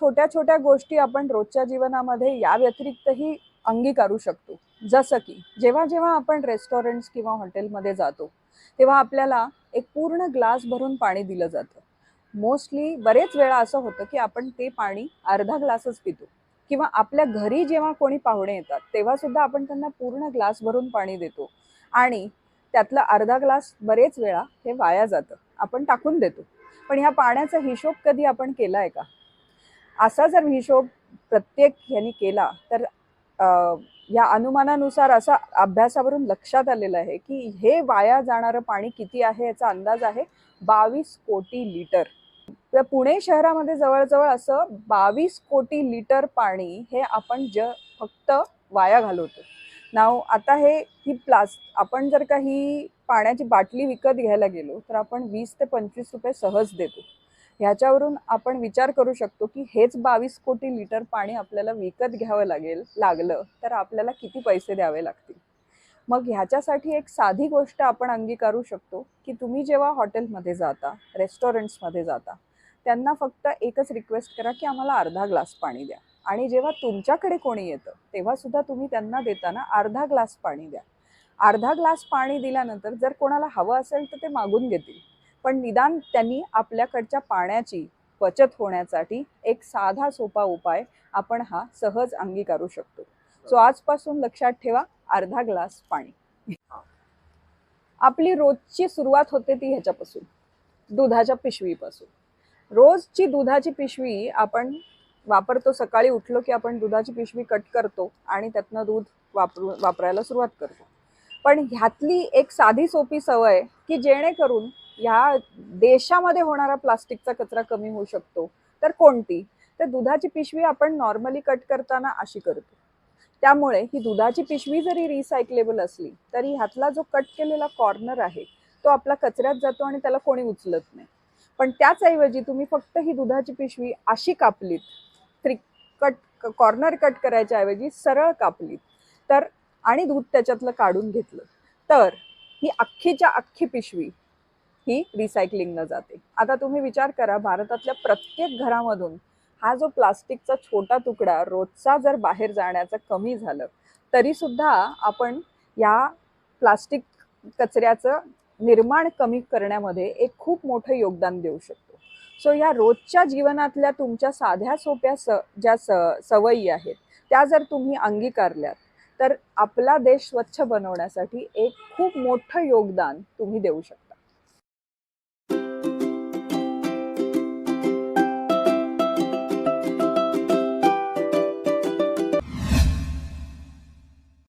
छोट्या छोट्या गोष्टी आपण रोजच्या जीवनामध्ये या व्यतिरिक्तही अंगीकारू शकतो. जसं की जेव्हा जेव्हा आपण रेस्टॉरंट्स किंवा हॉटेलमध्ये जातो तेव्हा आपल्याला एक पूर्ण ग्लास भरून पाणी दिलं जातं. मोस्टली बरेच वेळा असं होतं की आपण ते पाणी अर्धा ग्लासच पितो किंवा आपल्या घरी जेव्हा कोणी पाहुणे येतात तेव्हा सुद्धा आपण त्यांना पूर्ण ग्लास भरून पाणी देतो आणि त्यातला अर्धा ग्लास बरेच वेळा हे वाया जातं. आपण टाकून देतो. पण ह्या पाण्याचा हिशोब कधी आपण केला आहे का? असा जर हिशोब प्रत्येक यांनी केला तर ह्या या अनुमानानुसार असा अभ्यासावरून लक्षात आलेलं आहे की हे वाया जाणारं पाणी किती आहे याचा अंदाज आहे बावीस कोटी लिटर. तर पुणे शहरामध्ये जवळजवळ असं बावीस कोटी लिटर पाणी हे आपण ज फक्त वाया घालवतो. नाव आता हे ही प्लास्ट आपण जर का ही पाण्याची बाटली विकत घ्यायला गेलो तर आपण वीस ते पंचवीस रुपये सहज देतो. ह्याच्यावरून आपण विचार करू शकतो की हेच बावीस कोटी लिटर पाणी आपल्याला विकत घ्यावं लागेल लागलं तर आपल्याला किती पैसे द्यावे लागतील? मग ह्याच्यासाठी एक साधी गोष्ट आपण अंगीकारू शकतो की तुम्ही जेव्हा हॉटेलमध्ये जाता रेस्टॉरंट्समध्ये जाता त्यांना फक्त एकच रिक्वेस्ट करा की आम्हाला अर्धा ग्लास पाणी द्या. आणि जेव्हा तुमच्याकडे कोणी येतं तेव्हा सुद्धा तुम्ही त्यांना देताना अर्धा ग्लास पाणी द्या. अर्धा ग्लास पाणी दिल्यानंतर जर कोणाला हवं असेल तर ते मागून घेतील. पण निदान त्यांनी आपल्याकडच्या पाण्याची बचत होण्यासाठी एक साधा सोपा उपाय आपण हा सहज अंगीकारू शकतो. सो आजपासून लक्षात ठेवा अर्धा ग्लास पाणी. आपली रोजची सुरुवात होते ती ह्याच्यापासून दुधाच्या पिशवीपासून. रोजची दुधाची पिशवी आपण वापरतो सकाळी उठलो की आपण दुधाची पिशवी कट करतो आणि त्यातनं दूध वापरू वापरायला सुरुवात करतो. पण ह्यातली एक साधी सोपी सवय की जेणेकरून ह्या देशामध्ये होणारा प्लास्टिकचा कचरा कमी होऊ शकतो. तर कोणती? तर दुधाची पिशवी आपण नॉर्मली कट करताना अशी करतो. त्यामुळे ही दुधाची पिशवी जरी रिसायकलेबल असली तरी ह्यातला जो कट केलेला कॉर्नर आहे तो आपला कचऱ्यात जातो आणि त्याला कोणी उचलत नाही. पण त्याचऐवजी तुम्ही फक्त ही दुधाची पिशवी अशी कापलीत त्रि कट कॉर्नर कट करायच्या ऐवजी सरळ कापलीत तर आणि दूध त्याच्यातलं काढून घेतलं तर ही अख्खीच्या अख्खी पिशवी ही रिसायकलिंगनं जाते. आता तुम्ही विचार करा भारतातल्या प्रत्येक घरामधून हा जो प्लास्टिकचा छोटा तुकडा रोजचा जर बाहेर जाण्याचं कमी झालं तरी सुद्धा आपण या प्लास्टिक कचऱ्याचं निर्माण कमी करण्यामध्ये एक खूप मोठं योगदान देऊ शकतो. सो या रोजच्या जीवनातल्या तुमच्या साध्या सोप्या स ज्या स सवयी आहेत त्या जर तुम्ही अंगीकारल्यात तर आपला देश स्वच्छ बनवण्यासाठी एक खूप मोठं योगदान तुम्ही देऊ शकता.